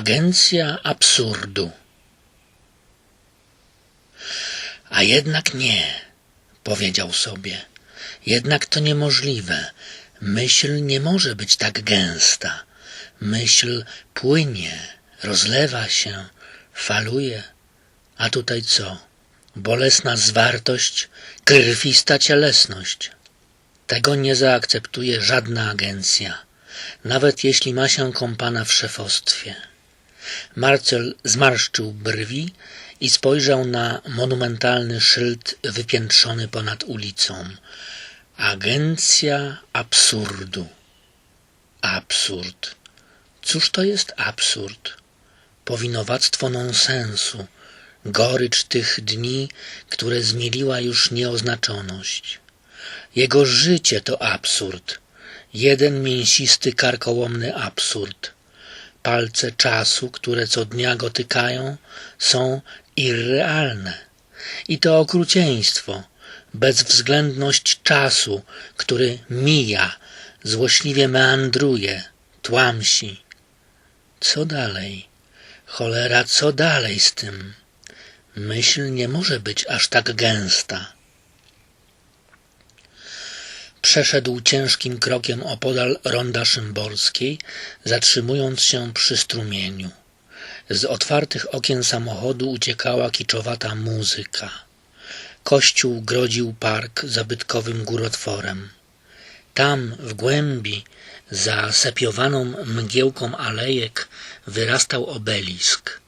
Agencja absurdu. A jednak nie, powiedział sobie. Jednak to niemożliwe. Myśl nie może być tak gęsta. Myśl płynie, rozlewa się, faluje. A tutaj co? Bolesna zwartość, krwista cielesność. Tego nie zaakceptuje żadna agencja, nawet jeśli ma się kompana w szefostwie. Marcel zmarszczył brwi i spojrzał na monumentalny szyld wypiętrzony ponad ulicą. Agencja absurdu. Absurd. Cóż to jest absurd? Powinowactwo nonsensu, gorycz tych dni, które zmieliła już nieoznaczoność. Jego życie to absurd, jeden mięsisty, karkołomny absurd. Palce czasu, które co dnia go tykają, są irrealne. I to okrucieństwo, bezwzględność czasu, który mija, złośliwie meandruje, tłamsi. Co dalej? Cholera, co dalej z tym? Myśl nie może być aż tak gęsta. Przeszedł ciężkim krokiem opodal ronda szymborskiej, zatrzymując się przy strumieniu. Z otwartych okien samochodu uciekała kiczowata muzyka. Kościół grodził park zabytkowym górotworem. Tam, w głębi, za sepiowaną mgiełką alejek, wyrastał obelisk.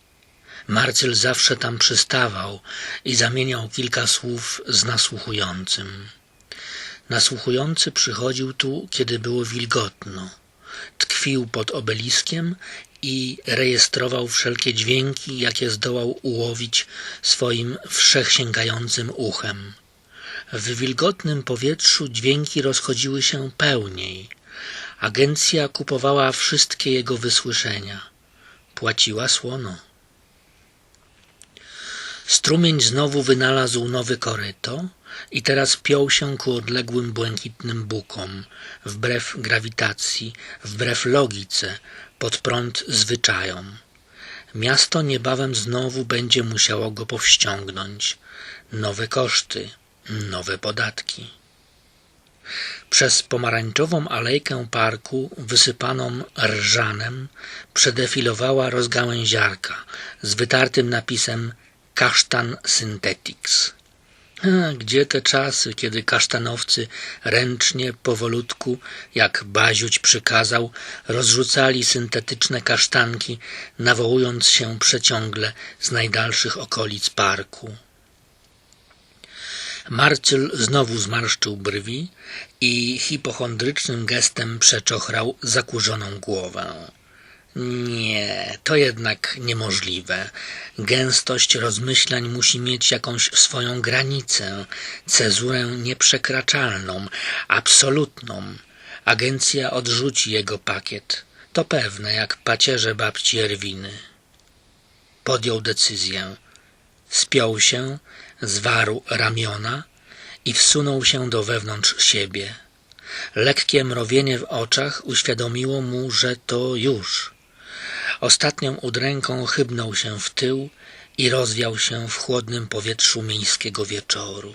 Marcel zawsze tam przystawał i zamieniał kilka słów z nasłuchującym. Nasłuchujący przychodził tu, kiedy było wilgotno. Tkwił pod obeliskiem i rejestrował wszelkie dźwięki, jakie zdołał ułowić swoim wszechsięgającym uchem. W wilgotnym powietrzu dźwięki rozchodziły się pełniej. Agencja kupowała wszystkie jego wysłyszenia. Płaciła słono. Strumień znowu wynalazł nowy koryto i teraz piął się ku odległym błękitnym bukom, wbrew grawitacji, wbrew logice, pod prąd zwyczajom. Miasto niebawem znowu będzie musiało go powściągnąć. Nowe koszty, nowe podatki. Przez pomarańczową alejkę parku, wysypaną rżanem, przedefilowała rozgałęziarka z wytartym napisem Kasztan Synthetics. A, gdzie te czasy, kiedy kasztanowcy ręcznie, powolutku, jak Baziuć przykazał, rozrzucali syntetyczne kasztanki, nawołując się przeciągle z najdalszych okolic parku. Marcel znowu zmarszczył brwi i hipochondrycznym gestem przeczochrał zakurzoną głowę. Nie, to jednak niemożliwe. Gęstość rozmyślań musi mieć jakąś swoją granicę, cezurę nieprzekraczalną, absolutną. Agencja odrzuci jego pakiet. To pewne, jak pacierze babci Erwiny. Podjął decyzję. Spiął się, zwarł ramiona i wsunął się do wewnątrz siebie. Lekkie mrowienie w oczach uświadomiło mu, że to już. Ostatnią udręką chybnął się w tył i rozwiał się w chłodnym powietrzu miejskiego wieczoru.